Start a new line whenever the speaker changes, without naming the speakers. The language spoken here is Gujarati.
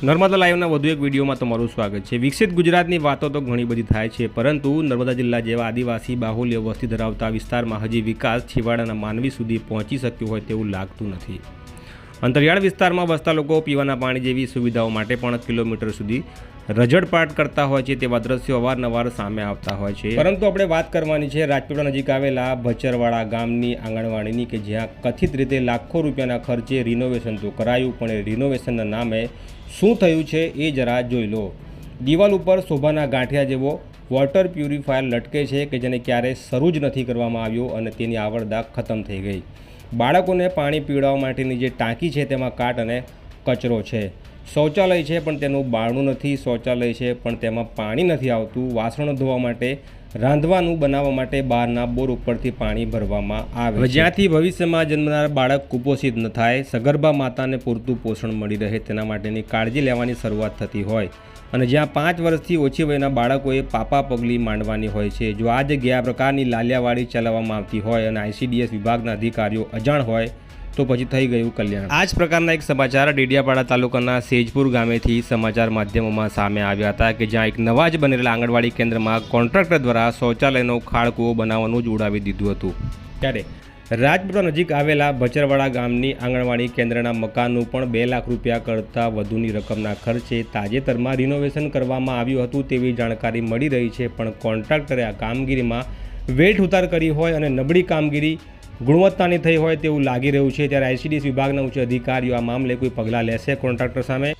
નર્મદા લાઈવના વધુ એક વિડીયોમાં તમારું સ્વાગત છે. વિકસિત ગુજરાતની વાતો તો ઘણી બધી થાય છે, પરંતુ નર્મદા જિલ્લા જેવા આદિવાસી બાહુલ્ય વસ્તી ધરાવતા વિસ્તારમાં હજી વિકાસ છેવાડાના માનવી સુધી પહોંચી શક્યો હોય તેવું લાગતું નથી. અંતરિયાળ વિસ્તારમાં વસતા લોકો પીવાના પાણી જેવી સુવિધાઓ માટે પણ કિલોમીટર સુધી રજડપાટ કરતા હોય છે તેવા દ્રશ્યો અવારનવાર સામે આવતા હોય છે. પરંતુ આપણે વાત કરવાની છે, રાજપીપળા નજીક આવેલા ભચરવાડા ગામની આંગણવાડીની કે જ્યાં કથિત રીતે લાખો રૂપિયાના ખર્ચે રિનોવેશન તો કરાયું, પણ રિનોવેશનના નામે શું થયું છે એ જરા જોઈ લો. દિવાલ ઉપર શોભાના ગાંઠિયા જેવો વોટર પ્યુરિફાયર લટકે છે કે જેને ક્યારેય શરૂ જ નથી કરવામાં આવ્યો અને તેની આવડદા ખતમ થઈ ગઈ. બાળકોને પાણી પીવડાવવા માટેની જે ટાંકી છે તેમાં કાટ અને કચરો છે. શૌચાલય છે પણ તેનું બારણું નથી શૌચાલય છે પણ તેમાં પાણી નથી આવતું. વાસણો ધોવા માટે રાંધવાનું બનાવવા માટે બહારના બોર ઉપરથી પાણી ભરવામાં આવે જ્યાંથી ભવિષ્યમાં જન્મનાર બાળક કુપોષિત ન થાય સગર્ભા માતાને પૂરતું પોષણ મળી રહે તેના માટેની કાળજી લેવાની શરૂઆત થતી હોય. અને જ્યાં પાંચ વર્ષથી ઓછી વયના બાળકોએ પાપા પગલી માંડવાની હોય છે જો આ જગ્યા પ્રકારની લાલિયાવાડી ચલાવવામાં આવતી હોય અને આઈસીડીએસ વિભાગના અધિકારીઓ અજાણ હોય તો પછી થઈ ગયું કલ્યાણ. આ જ પ્રકારના એક સમાચાર ડેડિયાપાડા તાલુકાના સેજપુર ગામેથી સમાચાર માધ્યમોમાં સામે આવ્યા હતા કે જ્યાં એક નવા જ બનેલા આંગણવાડી કેન્દ્રમાં કોન્ટ્રાક્ટર દ્વારા શૌચાલયનો ખાળકૂવો બનાવવાનું જ ઉડાવી દીધું હતું. ત્યારે રાજપુરા નજીક આવેલા ભચરવાડા ગામની આંગણવાડી કેન્દ્રના મકાનનું પણ બે લાખ રૂપિયા કરતાં વધુની રકમના ખર્ચે તાજેતરમાં રિનોવેશન કરવામાં આવ્યું હતું તેવી જાણકારી મળી રહી છે, પણ કોન્ટ્રાક્ટરે આ કામગીરીમાં વેઠ ઉતાર કરી હોય અને નબળી કામગીરી ગુણવત્તાની થઈ હોય તેવું લાગી રહ્યું છે ત્યારે આઈસીડીએસ વિભાગના ઉચ્ચ અધિકારીઓ આ મામલે કોઈ પગલાં લેશે કોન્ટ્રાક્ટર સામે?